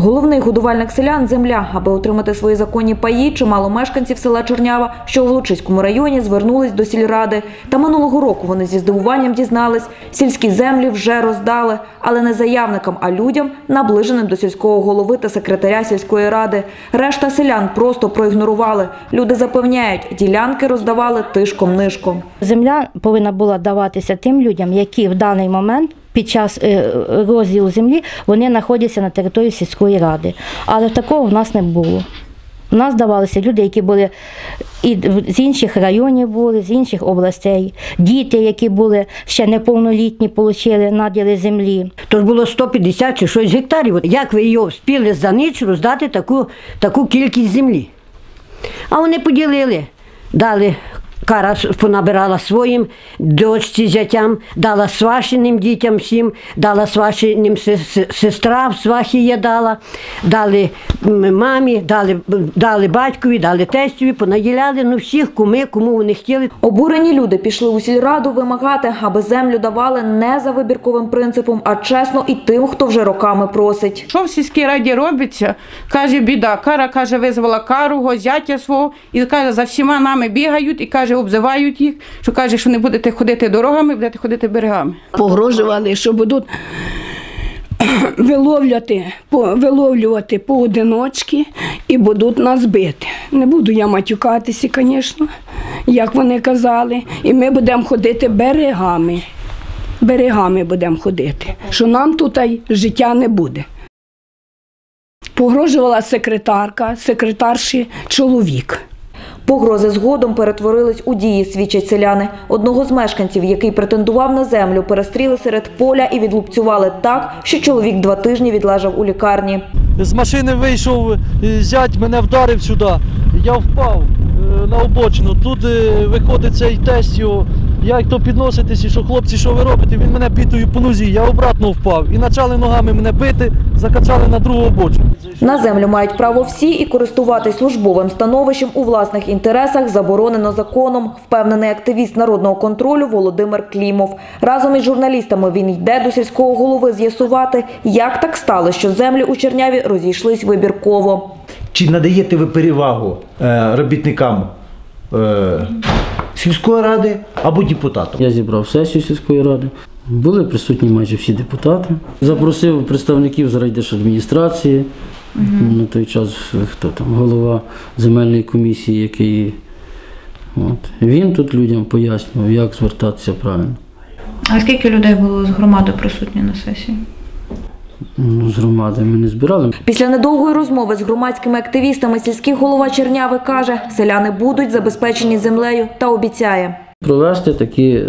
Головний годувальник селян земля. Аби отримати свої законні паї, чимало мешканців села Чернява, що у Лучиському районі, звернулись до сільради. Та минулого року вони зі здивуванням дізнались, сільські землі вже роздали, але не заявникам, а людям, наближеним до сільського голови та секретаря сільської ради. Решта селян просто проігнорували. Люди запевняють, ділянки роздавали тишком-нишком. Земля повинна була даватися тим людям, які в даний момент під час е, розділу землі вони знаходяться на території сільської ради. Але такого в нас не було. У нас давалися люди, які були і з інших районів були, з інших областей, діти, які були ще неповнолітні, отримали наділи землі. Тож було 150 чи щось гектарів. Як ви його вспіли за ніч роздати таку, таку кількість землі? А вони поділили, дали. Кара понабирала своїм дочці зятям, дала свашеним дітям всім, дала свашеним се- се- сестра, свахі є дала, дали мамі, дали, дали батькові, дали тестові, понаділяли ну, всіх, куми, кому вони хотіли. Обурені люди пішли у сільраду вимагати, аби землю давали не за вибірковим принципом, а чесно і тим, хто вже роками просить. Що в сільській раді робиться? Каже, біда. Кара каже, визвала кару, зятя свого, і каже, за всіма нами бігають і каже, обзивають їх, що каже, що не будете ходити дорогами, будете ходити берегами. погрожували, що будуть виловлювати, виловлювати поодиночки і будуть нас бити. Не буду я матюкатися, звісно, як вони казали. І ми будемо ходити берегами. Берегами будемо ходити, що нам тут життя не буде. Погрожувала секретарка, секретарші чоловік. Погрози згодом перетворились у дії, свідчать селяни. Одного з мешканців, який претендував на землю, перестріли серед поля і відлупцювали так, що чоловік два тижні відлежав у лікарні. З машини вийшов е, зять, мене вдарив сюди. Я впав е, на обочину. Тут е, виходить цей тесть його. Я як то підноситись, що хлопці, що ви робите? Він мене бітою по нозі, я обратно впав. І почали ногами мене бити, закачали на другу обочину. На землю мають право всі і користуватись службовим становищем у власних інтересах заборонено законом, впевнений активіст народного контролю Володимир Клімов. Разом із журналістами він йде до сільського голови з'ясувати, як так стало, що землі у Черняві розійшлись вибірково. Чи надаєте ви перевагу е, робітникам е, сільської ради або депутатам? Я зібрав сесію сільської ради. Були присутні майже всі депутати. Запросив представників з райдержадміністрації. На той час хто там, голова земельної комісії, який. От. Він тут людям пояснював, як звертатися правильно. А скільки людей було з громади присутні на сесії? Ну, з громади ми не збирали. Після недовгої розмови з громадськими активістами сільський голова Черняви каже, селяни будуть забезпечені землею та обіцяє. Провести такі е,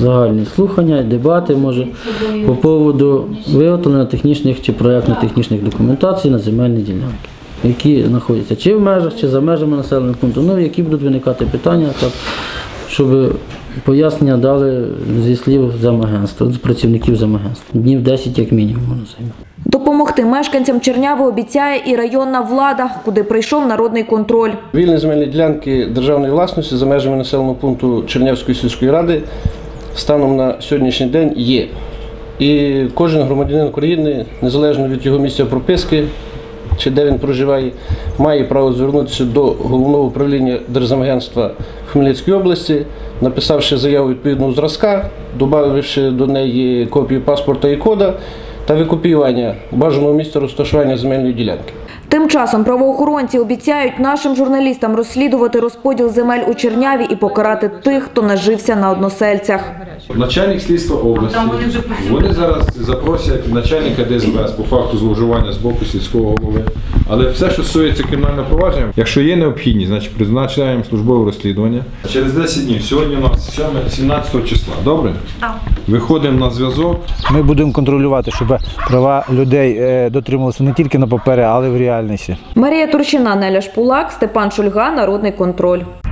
загальні слухання, дебати може по поводу виготовлення технічних чи проєктно-технічних документацій на земельні ділянки, які знаходяться чи в межах, чи за межами населеного пункту, ну які будуть виникати питання, так, щоб пояснення дали зі слів земагентства, з працівників земагентства. Днів 10 як мінімум воно займе. Допомогти мешканцям Черняви обіцяє і районна влада, куди прийшов народний контроль. Вільні земельні ділянки державної власності за межами населеного пункту Чернявської сільської ради станом на сьогоднішній день є. І кожен громадянин України, незалежно від його місця прописки чи де він проживає, має право звернутися до головного управління Держземагентства в Хмельницькій області, написавши заяву відповідного зразка, додавши до неї копію паспорта і кода та викупівання бажаного місця розташування земельної ділянки. Тим часом правоохоронці обіцяють нашим журналістам розслідувати розподіл земель у Черняві і покарати тих, хто нажився на односельцях. Начальник слідства області. Вони зараз запросять начальника ДСБС по факту зловживання з боку сільського голови. Але все, що стосується кримінального провадження, якщо є необхідність, значить призначаємо службове розслідування. Через 10 днів. Сьогодні у нас 7, 17 числа. Добре? Так. Виходимо на зв'язок. Ми будемо контролювати, щоб права людей е, дотримувалися не тільки на папері, але й в реальності. Марія Турчина, Неля Шпулак, Степан Шульга, Народний контроль.